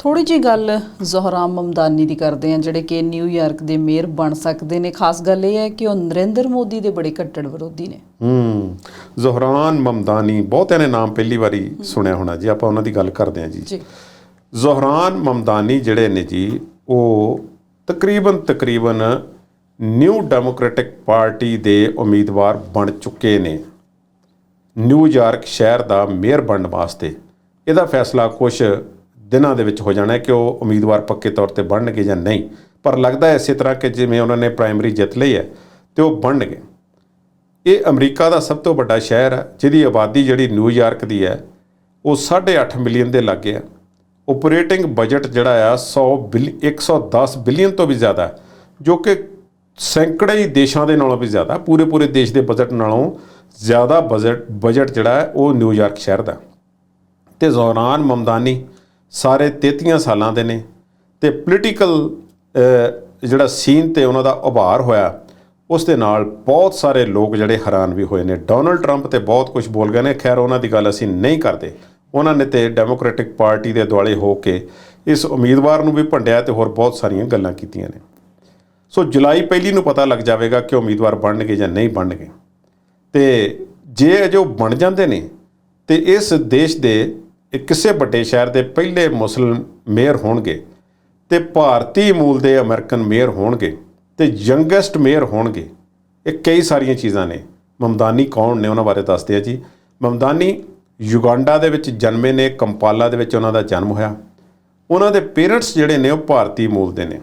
ਥੋੜੀ ਜੀ ਗੱਲ ਜ਼ੋਹਰਾਮ ਮਮਦਾਨੀ ਦੀ ਕਰਦੇ ਆ ਜਿਹੜੇ ਕਿ ਨਿਊਯਾਰਕ ਦੇ ਮੇਅਰ ਬਣ ਸਕਦੇ ਨੇ। ਖਾਸ ਗੱਲ ਇਹ ਹੈ ਕਿ ਉਹ ਨਰਿੰਦਰ ਮੋਦੀ ਦੇ ਬੜੇ ਕੱਟੜ ਵਿਰੋਧੀ ਨੇ। ਹੂੰ ਜ਼ੋਹਰਾਨ ਮਮਦਾਨੀ ਬਹੁਤਿਆਂ ਨੇ ਨਾਮ ਪਹਿਲੀ ਵਾਰੀ ਸੁਣਿਆ ਹੋਣਾ ਜੀ ਆਪਾਂ ਉਹਨਾਂ ਦੀ ਗੱਲ ਕਰਦੇ ਹਾਂ ਜੀ। ਜੀ। ਜ਼ੋਹਰਾਨ ਮਮਦਾਨੀ ਜਿਹੜੇ ਨੇ ਜੀ ਉਹ ਤਕਰੀਬਨ ਤਕਰੀਬਨ ਨਿਊ ਡੈਮੋਕ੍ਰੈਟਿਕ ਪਾਰਟੀ ਦੇ ਉਮੀਦਵਾਰ ਬਣ ਚੁੱਕੇ ਨੇ। ਨਿਊਯਾਰਕ ਸ਼ਹਿਰ ਦਾ ਮੇਅਰ ਬਣਨ ਵਾਸਤੇ। ਇਹਦਾ ਫੈਸਲਾ ਕੁਝ ਦਿਨਾਂ ਦੇ ਵਿੱਚ ਹੋ ਜਾਣਾ ਹੈ ਕਿ ਉਹ ਉਮੀਦਵਾਰ ਪੱਕੇ ਤੌਰ ਤੇ ਬਣਨਗੇ ਜਾਂ ਨਹੀਂ। ਪਰ ਲੱਗਦਾ ਹੈ ਇਸੇ ਤਰ੍ਹਾਂ ਕਿ ਜਿਵੇਂ ਉਹਨਾਂ ਨੇ ਪ੍ਰਾਇਮਰੀ ਜਿੱਤ ਲਈ ਹੈ ਤੇ ਉਹ ਬਣਨਗੇ। ਇਹ ਅਮਰੀਕਾ ਦਾ ਸਭ ਤੋਂ ਵੱਡਾ ਸ਼ਹਿਰ ਹੈ, ਜਿਹਦੀ ਆਬਾਦੀ ਜਿਹੜੀ ਨਿਊਯਾਰਕ ਦੀ ਹੈ, ਉਹ 8.5 ਮਿਲੀਅਨ ਦੇ ਲਾਗੇ ਆ ਆਪਰੇਟਿੰਗ ਬਜਟ ਜਿਹੜਾ ਆ 100 ਬਿਲ 110 ਬਿਲੀਅਨ ਤੋਂ ਵੀ ਜ਼ਿਆਦਾ ਜੋ ਕਿ ਸੈਂਕੜੇ ਹੀ ਦੇਸ਼ਾਂ ਦੇ ਨਾਲੋਂ ਵੀ ਜ਼ਿਆਦਾ ਪੂਰੇ ਪੂਰੇ ਦੇਸ਼ ਦੇ ਬਜਟ ਨਾਲੋਂ ਜ਼ਿਆਦਾ ਬਜਟ ਬਜਟ ਜਿਹੜਾ ਹੈ, ਉਹ ਨਿਊਯਾਰਕ ਸ਼ਹਿਰ ਦਾ ਤੇ ਜ਼ੋਰਾਨ ਮਮਦਾਨੀ ਸਾਰੇ 33 ਸਾਲਾਂ ਦੇ ਨੇ ਤੇ ਪੋਲੀਟੀਕਲ ਜਿਹੜਾ ਸੀਨ ਤੇ ਉਹਨਾਂ ਦਾ ਉਭਾਰ ਹੋਇਆ, ਉਸ ਦੇ ਨਾਲ ਬਹੁਤ ਸਾਰੇ ਲੋਕ ਜਿਹੜੇ ਹੈਰਾਨ ਵੀ ਹੋਏ ਨੇ। ਡੋਨਲਡ ਟਰੰਪ ਤੇ ਬਹੁਤ ਕੁਝ ਬੋਲ ਗਏ ਨੇ, ਖੈਰ ਉਹਨਾਂ ਦੀ ਗੱਲ ਅਸੀਂ ਨਹੀਂ ਕਰਦੇ। ਉਹਨਾਂ ਨੇ ਤੇ ਡੈਮੋਕ੍ਰੈਟਿਕ ਪਾਰਟੀ ਦੇ ਦੁਆਲੇ ਹੋ ਕੇ ਇਸ ਉਮੀਦਵਾਰ ਨੂੰ ਵੀ ਭੰਡਿਆ ਤੇ ਹੋਰ ਬਹੁਤ ਸਾਰੀਆਂ ਗੱਲਾਂ ਕੀਤੀਆਂ ਨੇ। ਸੋ ਜੁਲਾਈ ਪਹਿਲੀ ਨੂੰ ਪਤਾ ਲੱਗ ਜਾਵੇਗਾ ਕਿ ਉਮੀਦਵਾਰ ਬਣਨਗੇ ਜਾਂ ਨਹੀਂ ਬਣਨਗੇ। ਤੇ ਜੇ ਅਜੋ ਬਣ ਜਾਂਦੇ ਨੇ, ਤੇ ਇਸ ਦੇਸ਼ ਦੇ ਇਹ ਕਿਸੇ ਵੱਡੇ ਸ਼ਹਿਰ ਦੇ ਪਹਿਲੇ ਮੁਸਲਮ ਮੇਅਰ ਹੋਣਗੇ ਤੇ ਭਾਰਤੀ ਮੂਲ ਦੇ ਅਮਰੀਕਨ ਮੇਅਰ ਹੋਣਗੇ ਤੇ ਯੰਗੈਸਟ ਮੇਅਰ ਹੋਣਗੇ। ਇਹ ਕਈ ਸਾਰੀਆਂ ਚੀਜ਼ਾਂ ਨੇ। ਮਮਦਾਨੀ ਕੌਣ ਨੇ ਉਹਨਾਂ ਬਾਰੇ ਦੱਸਦੇ ਆ ਜੀ। ਮਮਦਾਨੀ ਯੁਗਾਂਡਾ ਦੇ ਵਿੱਚ ਜਨਮੇ ਨੇ, ਕੰਪਾਲਾ ਦੇ ਵਿੱਚ ਉਹਨਾਂ ਦਾ ਜਨਮ ਹੋਇਆ। ਉਹਨਾਂ ਦੇ ਪੇਰੈਂਟਸ ਜਿਹੜੇ ਨੇ ਉਹ ਭਾਰਤੀ ਮੂਲ ਦੇ ਨੇ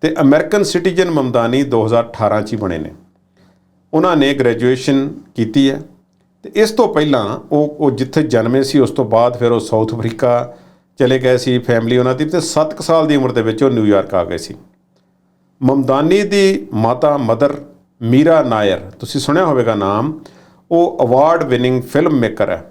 ਤੇ ਅਮਰੀਕਨ ਸਿਟੀਜ਼ਨ ਮਮਦਾਨੀ 2018 ਚ ਹੀ ਬਣੇ ਨੇ। ਉਹਨਾਂ ਨੇ ਗ੍ਰੈਜੂਏਸ਼ਨ ਕੀਤੀ ਹੈ। ਤੇ ਇਸ ਤੋਂ ਪਹਿਲਾਂ ਉਹ ਉਹ ਜਿੱਥੇ ਜਨਮੇ ਸੀ, ਉਸ ਤੋਂ ਬਾਅਦ ਫਿਰ ਉਹ ਸਾਊਥ ਅਫਰੀਕਾ ਚਲੇ ਗਏ ਸੀ ਫੈਮਿਲੀ ਉਹਨਾਂ ਦੀ, ਤੇ 7 ਸਾਲ ਦੀ ਉਮਰ ਦੇ ਵਿੱਚ ਉਹ ਨਿਊਯਾਰਕ ਆ ਗਏ ਸੀ। ਮਮਦਾਨੀ ਦੀ ਮਾਤਾ ਮਦਰ ਮੀਰਾ ਨਾਇਰ, ਤੁਸੀਂ ਸੁਣਿਆ ਹੋਵੇਗਾ ਨਾਮ, ਉਹ ਅਵਾਰਡ ਵਿਨਿੰਗ ਫਿਲਮ ਮੇਕਰ ਹੈ।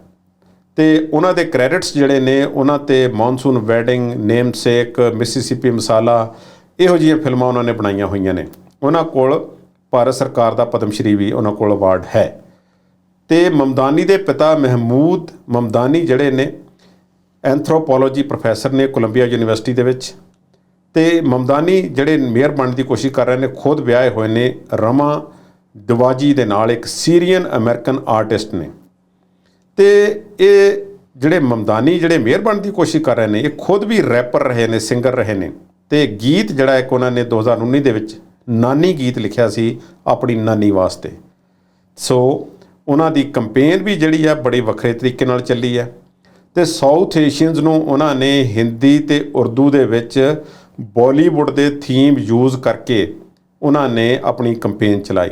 ਤੇ ਉਹਨਾਂ ਦੇ ਕ੍ਰੈਡਿਟਸ ਜਿਹੜੇ ਨੇ, ਉਹਨਾਂ ਤੇ ਮੌਨਸੂਨ ਵੈਡਿੰਗ ਨੇਮਸੇਕ ਮਿਸਿਸਿਪੀ ਮਸਾਲਾ ਇਹੋ ਜਿਹੀਆਂ ਫਿਲਮਾਂ ਉਹਨਾਂ ਨੇ ਬਣਾਈਆਂ ਹੋਈਆਂ ਨੇ। ਉਹਨਾਂ ਕੋਲ ਭਾਰਤ ਸਰਕਾਰ ਦਾ ਪਦਮ ਸ਼੍ਰੀ ਵੀ ਉਹਨਾਂ ਕੋਲ ਅਵਾਰਡ ਹੈ। ਤੇ ਮਮਦਾਨੀ ਦੇ ਪਿਤਾ ਮਹਿਮੂਦ ਮਮਦਾਨੀ ਜਿਹੜੇ ਨੇ ਐਂਥਰੋਪੋਲੋਜੀ ਪ੍ਰੋਫੈਸਰ ਨੇ ਕੋਲੰਬੀਆ ਯੂਨੀਵਰਸਿਟੀ ਦੇ ਵਿੱਚ ਤੇ ਮਮਦਾਨੀ ਜਿਹੜੇ ਮੇਅਰ ਬਣਨ ਦੀ ਕੋਸ਼ਿਸ਼ ਕਰ ਰਹੇ ਨੇ, ਖੁਦ ਵਿਆਹੇ ਹੋਏ ਨੇ, ਰਮਾ ਦਵਾਜੀ ਦੇ ਨਾਲ ਇੱਕ ਸੀਰੀਅਨ ਅਮਰੀਕਨ ਆਰਟਿਸਟ ਨੇ। ਤੇ ਇਹ ਜਿਹੜੇ ਮਮਦਾਨੀ ਜਿਹੜੇ ਮੇਅਰ ਬਣਨ ਦੀ ਕੋਸ਼ਿਸ਼ ਕਰ ਰਹੇ ਨੇ, ਇਹ ਖੁਦ ਵੀ ਰੈਪਰ ਰਹੇ ਨੇ ਸਿੰਗਰ ਰਹੇ ਨੇ। ਤੇ ਗੀਤ ਜਿਹੜਾ ਇੱਕ ਉਹਨਾਂ ਨੇ 2019 ਦੇ ਵਿੱਚ ਨਾਨੀ ਗੀਤ ਲਿਖਿਆ ਸੀ ਆਪਣੀ ਨਾਨੀ ਵਾਸਤੇ। ਸੋ ਉਹਨਾਂ ਦੀ ਕੰਪੇਨ ਵੀ ਜਿਹੜੀ ਆ ਬੜੇ ਵੱਖਰੇ ਤਰੀਕੇ ਨਾਲ ਚੱਲੀ ਹੈ ਤੇ ਸਾਊਥ ਏਸ਼ੀਅਨਸ ਨੂੰ ਉਹਨਾਂ ਨੇ ਹਿੰਦੀ ਤੇ ਉਰਦੂ ਦੇ ਵਿੱਚ ਬਾਲੀਵੁੱਡ ਦੇ ਥੀਮ ਯੂਜ਼ ਕਰਕੇ ਉਹਨਾਂ ਨੇ ਆਪਣੀ ਕੰਪੇਨ ਚਲਾਈ।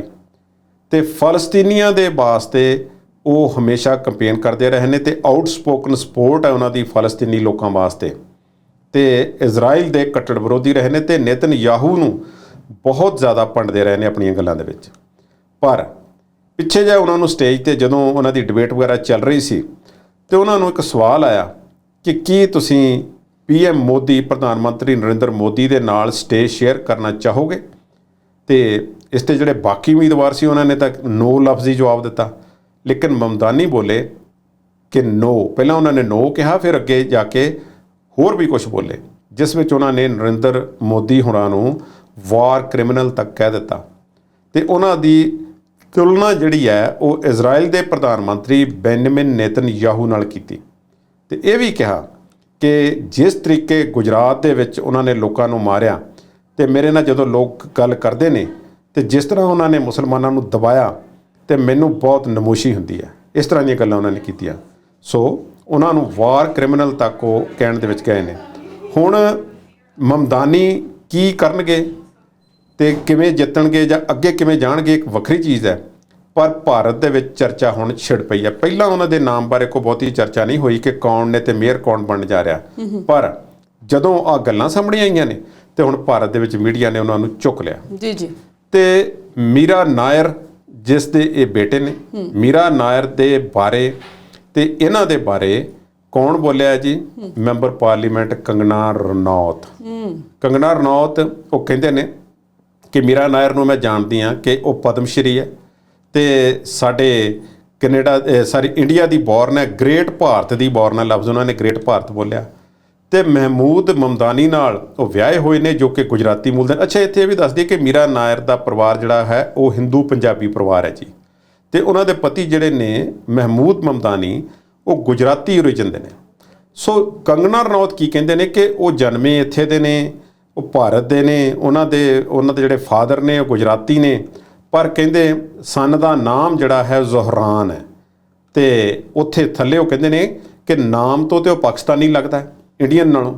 ਤੇ ਫਲਸਤੀਨੀਆਂ ਦੇ ਵਾਸਤੇ ਉਹ ਹਮੇਸ਼ਾ ਕੰਪੇਨ ਕਰਦੇ ਰਹੇ ਨੇ ਤੇ ਆਊਟਸਪੋਕਨ ਸਪੋਰਟ ਹੈ ਉਹਨਾਂ ਦੀ ਫਲਸਤੀਨੀ ਲੋਕਾਂ ਵਾਸਤੇ। ਤੇ ਇਜ਼ਰਾਈਲ ਦੇ ਕੱਟੜ ਵਿਰੋਧੀ ਰਹੇ ਨੇ ਤੇ ਨਿਤਨ ਯਾਹੂ ਨੂੰ ਬਹੁਤ ਜ਼ਿਆਦਾ ਪੰਡਦੇ ਰਹੇ ਨੇ ਆਪਣੀਆਂ ਗੱਲਾਂ ਦੇ ਵਿੱਚ। ਪਰ ਪਿੱਛੇ ਜੇ ਉਹਨਾਂ ਨੂੰ ਸਟੇਜ ਤੇ ਜਦੋਂ ਉਹਨਾਂ ਦੀ ਡਿਬੇਟ ਵਗੈਰਾ ਚੱਲ ਰਹੀ ਸੀ, ਤੇ ਉਹਨਾਂ ਨੂੰ ਇੱਕ ਸਵਾਲ ਆਇਆ ਕਿ ਕੀ ਤੁਸੀਂ ਪੀਐਮ ਮੋਦੀ, ਪ੍ਰਧਾਨ ਮੰਤਰੀ ਨਰਿੰਦਰ ਮੋਦੀ ਦੇ ਨਾਲ ਸਟੇਜ ਸ਼ੇਅਰ ਕਰਨਾ ਚਾਹੋਗੇ? ਤੇ ਇਸ ਤੇ ਜਿਹੜੇ ਬਾਕੀ ਉਮੀਦਵਾਰ ਸੀ, ਉਹਨਾਂ ਨੇ ਤਾਂ ਨੋ ਲਫ਼ਜ਼ੀ ਜਵਾਬ ਦਿੱਤਾ। ਲੇਕਿਨ ਮਮਦਾਨੀ ਬੋਲੇ ਕਿ ਨੋ ਪਹਿਲਾਂ ਉਹਨਾਂ ਨੇ ਨੋ ਕਿਹਾ, ਫਿਰ ਅੱਗੇ ਜਾ ਕੇ ਹੋਰ ਵੀ ਕੁਝ ਬੋਲੇ, ਜਿਸ ਵਿੱਚ ਉਹਨਾਂ ਨੇ ਨਰਿੰਦਰ ਮੋਦੀ ਹੁਣਾਂ ਨੂੰ ਵਾਰ ਕ੍ਰਿਮੀਨਲ ਤੱਕ ਕਹਿ ਦਿੱਤਾ। ਤੇ ਉਹਨਾਂ ਦੀ ਤੁਲਨਾ ਜਿਹੜੀ ਹੈ ਉਹ ਇਜ਼ਰਾਈਲ ਦੇ ਪ੍ਰਧਾਨ ਮੰਤਰੀ ਬੈਨਮਿਨ ਨੇਤਨਯਾਹੂ ਨਾਲ ਕੀਤੀ। ਤੇ ਇਹ ਵੀ ਕਿਹਾ ਕਿ ਜਿਸ ਤਰੀਕੇ ਗੁਜਰਾਤ ਦੇ ਵਿੱਚ ਉਹਨਾਂ ਨੇ ਲੋਕਾਂ ਨੂੰ ਮਾਰਿਆ ਤੇ ਮੇਰੇ ਨਾਲ ਜਦੋਂ ਲੋਕ ਗੱਲ ਕਰਦੇ ਨੇ ਤੇ ਜਿਸ ਤਰ੍ਹਾਂ ਉਹਨਾਂ ਨੇ ਮੁਸਲਮਾਨਾਂ ਨੂੰ ਦਬਾਇਆ ਤੇ ਮੈਨੂੰ ਬਹੁਤ ਨਮੋਸ਼ੀ ਹੁੰਦੀ ਹੈ। ਇਸ ਤਰ੍ਹਾਂ ਦੀਆਂ ਗੱਲਾਂ ਉਹਨਾਂ ਨੇ ਕੀਤੀਆਂ। ਸੋ ਉਹਨਾਂ ਨੂੰ ਵਾਰ ਕ੍ਰਿਮੀਨਲ ਤੱਕ ਉਹ ਕਹਿਣ ਦੇ ਵਿੱਚ ਗਏ ਨੇ। ਹੁਣ ਮਮਦਾਨੀ ਕੀ ਕਰਨਗੇ ਤੇ ਕਿਵੇਂ ਜਿੱਤਣਗੇ ਜਾਂ ਅੱਗੇ ਕਿਵੇਂ ਜਾਣਗੇ, ਇੱਕ ਵੱਖਰੀ ਚੀਜ਼ ਹੈ। ਪਰ ਭਾਰਤ ਦੇ ਵਿੱਚ ਚਰਚਾ ਹੁਣ ਛਿੜ ਪਈ ਹੈ। ਪਹਿਲਾਂ ਉਹਨਾਂ ਦੇ ਨਾਮ ਬਾਰੇ ਕੋਈ ਬਹੁਤੀ ਚਰਚਾ ਨਹੀਂ ਹੋਈ ਕਿ ਕੌਣ ਨੇ ਤੇ ਮੇਅਰ ਕੌਣ ਬਣਨ ਜਾ ਰਿਹਾ। ਪਰ ਜਦੋਂ ਆ ਗੱਲਾਂ ਸਾਹਮਣੇ ਆਈਆਂ ਨੇ ਤੇ ਹੁਣ ਭਾਰਤ ਦੇ ਵਿੱਚ ਮੀਡੀਆ ਨੇ ਉਹਨਾਂ ਨੂੰ ਚੁੱਕ ਲਿਆ। ਜੀ ਜੀ। ਤੇ ਮੀਰਾ ਨਾਇਰ ਜਿਸ ਦੇ ਇਹ ਬੇਟੇ ਨੇ ਮੀਰਾ ਨਾਇਰ ਦੇ ਬਾਰੇ ਤੇ ਇਹਨਾਂ ਦੇ ਬਾਰੇ ਕੌਣ ਬੋਲਿਆ ਜੀ? Member parliament Kangana Ranaut. Kangana Ranaut ਉਹ ਕਹਿੰਦੇ ਨੇ ਕਿ ਮੀਰਾ ਨਾਇਰ ਨੂੰ ਮੈਂ ਜਾਣਦੀ ਹਾਂ ਕਿ ਉਹ ਪਦਮ ਸ਼੍ਰੀ ਹੈ। ਤੇ ਸਾਡੇ ਕੈਨੇਡਾ ਸਾਰੀ ਇੰਡੀਆ ਦੀ ਬੋਰਨ ਹੈ, ਗ੍ਰੇਟ ਭਾਰਤ ਦੀ ਬੋਰਨ ਹੈ, ਲਫ਼ਜ਼ ਉਹਨਾਂ ਨੇ ਗ੍ਰੇਟ ਭਾਰਤ ਬੋਲਿਆ। ਤੇ ਮਹਿਮੂਦ ਮਮਦਾਨੀ ਨਾਲ ਉਹ ਵਿਆਹੇ ਹੋਏ ਨੇ, ਜੋ ਕਿ ਗੁਜਰਾਤੀ ਮੂਲ ਦੇ ਅੱਛਾ, ਇੱਥੇ ਇਹ ਵੀ ਦੱਸ ਦਈਏ ਕਿ ਮੀਰਾ ਨਾਇਰ ਦਾ ਪਰਿਵਾਰ ਜਿਹੜਾ ਹੈ, ਉਹ ਹਿੰਦੂ ਪੰਜਾਬੀ ਪਰਿਵਾਰ ਹੈ ਜੀ। ਤੇ ਉਹਨਾਂ ਦੇ ਪਤੀ ਜਿਹੜੇ ਨੇ, ਮਹਿਮੂਦ ਮਮਦਾਨੀ, ਉਹ ਗੁਜਰਾਤੀ origin ਦੇ ਨੇ। ਸੋ ਕੰਗਨਾ ਰਣੌਤ ਕੀ ਕਹਿੰਦੇ ਨੇ ਕਿ ਉਹ ਜਨਮੇ ਇੱਥੇ ਦੇ ਨੇ, ਉਹ ਭਾਰਤ ਦੇ ਨੇ, ਉਹਨਾਂ ਦੇ ਉਹਨਾਂ ਦੇ ਜਿਹੜੇ ਫਾਦਰ ਨੇ, ਉਹ ਗੁਜਰਾਤੀ ਨੇ। ਪਰ ਕਹਿੰਦੇ ਸਨ ਦਾ ਨਾਮ ਜਿਹੜਾ ਹੈ ਜ਼ੋਹਰਾਨ ਹੈ। ਤੇ ਉੱਥੇ ਥੱਲੇ ਉਹ ਕਹਿੰਦੇ ਨੇ ਕਿ ਨਾਮ ਤੋਂ ਤੇ ਉਹ ਪਾਕਿਸਤਾਨੀ ਲੱਗਦਾ ਇੰਡੀਅਨ ਨਾਲੋਂ।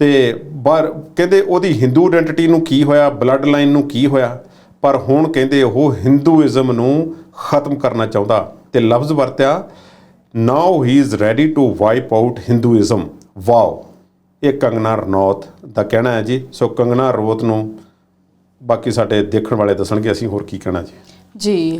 ਤੇ ਬਾਹਰ ਕਹਿੰਦੇ ਉਹਦੀ ਹਿੰਦੂ ਆਇਡੈਂਟੀਟੀ ਨੂੰ ਕੀ ਹੋਇਆ ਬਲੱਡ ਲਾਈਨ ਨੂੰ ਕੀ ਹੋਇਆ, ਪਰ ਹੁਣ ਕਹਿੰਦੇ ਉਹ ਹਿੰਦੂਇਜ਼ਮ ਨੂੰ ਖਤਮ ਕਰਨਾ ਚਾਹੁੰਦਾ ਤੇ ਲਫ਼ਜ਼ ਵਰਤਿਆ now he is ready to wipe out Hinduism wow, ਇਹ ਕੰਗਨਾ ਰਣੌਤ ਦਾ ਕਹਿਣਾ ਹੈ ਜੀ। ਸੋ ਕੰਗਨਾ ਰਣੌਤ ਨੂੰ ਬਾਕੀ ਸਾਡੇ ਦੇਖਣ ਵਾਲੇ ਦੱਸਣਗੇ ਅਸੀਂ ਹੋਰ ਕੀ ਕਹਿਣਾ ਜੀ। ਜੀ